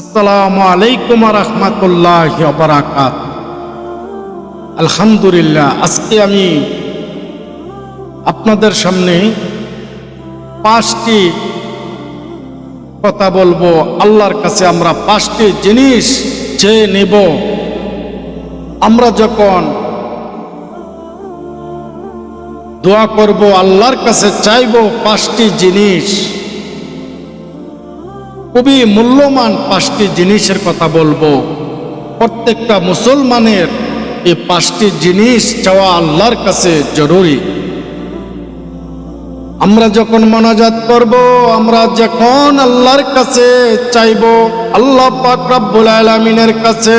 আসসালামু আলাইকুম রহমতুল্লাহ বারাকাত আলহামদুলিল্লাহ, আজকে আমি আপনাদের সামনে পাঁচটি কথা বলব। আল্লাহর কাছে আমরা পাঁচটি জিনিস চেয়ে নেব। আমরা যখন দোয়া করব, আল্লাহর কাছে চাইব পাঁচটি জিনিস। খুবই মূল্যবান পাঁচটি জিনিসের কথা বলব। প্রত্যেকটা মুসলমানের এই পাঁচটি জিনিস চাওয়া আল্লাহর কাছে জরুরি। আমরা যখন মনাজাত করব, আমরা যখন আল্লাহর কাছে চাইব, আল্লাহ পাক রব্বুল আলামিনের কাছে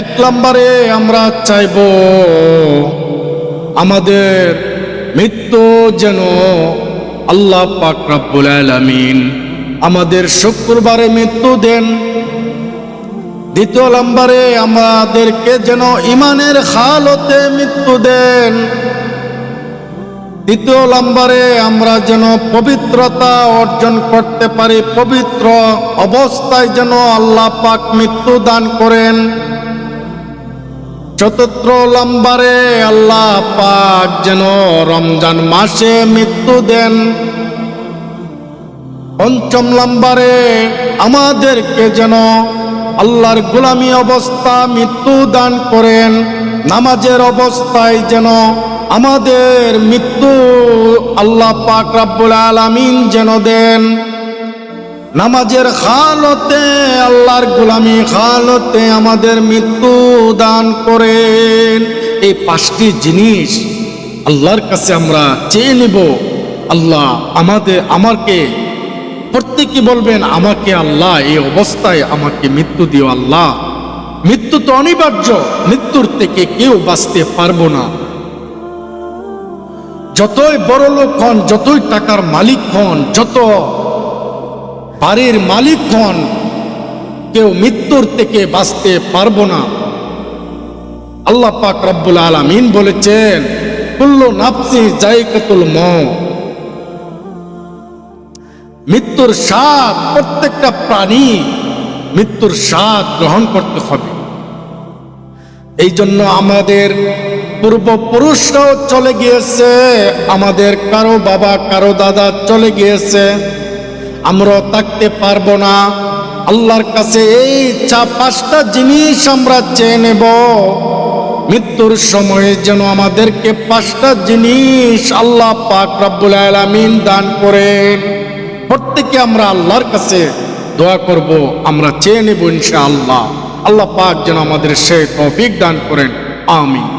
এক নম্বরে আমরা চাইব, আমাদের মৃত্যু যেন আল্লাহ পাক রব্বুল আলামিন আমাদের শুক্রবারে মৃত্যু দেন। দ্বিতীয় নম্বরে আমাদেরকে যেন ইমানের হালতে মৃত্যু দেন। দ্বিতীয় নম্বরে আমরা যেন পবিত্রতা অর্জন করতে পারি, পবিত্র অবস্থায় যেন আল্লাহ পাক মৃত্যু দান করেন। চতুর্থ নম্বরে আল্লাহ পাক যেন রমজান মাসে মৃত্যু দেন। পঞ্চম নম্বরে আমাদেরকে যেন আল্লাহর গোলামী অবস্থা মৃত্যু দান করেন। নামাজের অবস্থায় যেন আমাদের মৃত্যু আল্লাহ পাক রাব্বুল আলামিন যেন দেন। নামাজের খালতে, আল্লাহর গোলামী খালতে আমাদের মৃত্যু দান করেন। এই পাঁচটি জিনিস আল্লাহর কাছে আমরা চেয়ে নেব। আল্লাহ আমাদের আমাকে প্রত্যেকে বলবেন, আমাকে আল্লাহ এই অবস্থায় আমাকে মৃত্যু দিও আল্লাহ। মৃত্যু তো অনিবার্য, মৃত্যুর থেকে কেউ বাঁচতে পারব না। যতই বড় লোক হন, যতই টাকার মালিক হন, যত বাড়ির মালিক হন কেউ মৃত্যুর থেকে বাঁচতে পারব না। আল্লাহ পাক রব্বুল আলামিন বলেছেন, কুল্লু নাফসি জায়কাতুল মৌত মৃত্যুর স্বাদ প্রত্যেকটা প্রাণী মৃত্যুর স্বাদ গ্রহণ করতে হবে। এই জন্য আমাদের পূর্বপুরুষরাও চলে গিয়েছে, আমাদের কারও বাবা, কারও দাদা চলে গিয়েছে। আমরা থাকতে পারব না। আল্লাহর কাছে এই চা পাঁচটা জিনিস আমরা চেয়ে নেব। মৃত্যুর সময়ে যেন আমাদেরকে পাঁচটা জিনিস আল্লাহ পাক রব্বুল আলামিন দান করেন প্রত্যেকে আমরা আল্লাহর কাছে দোয়া করব, আমরা চেয়ে নেব ইনশাআল্লাহ। আল্লাহ পাক যেন আমাদের সে তৌফিক দান করেন। আমিন।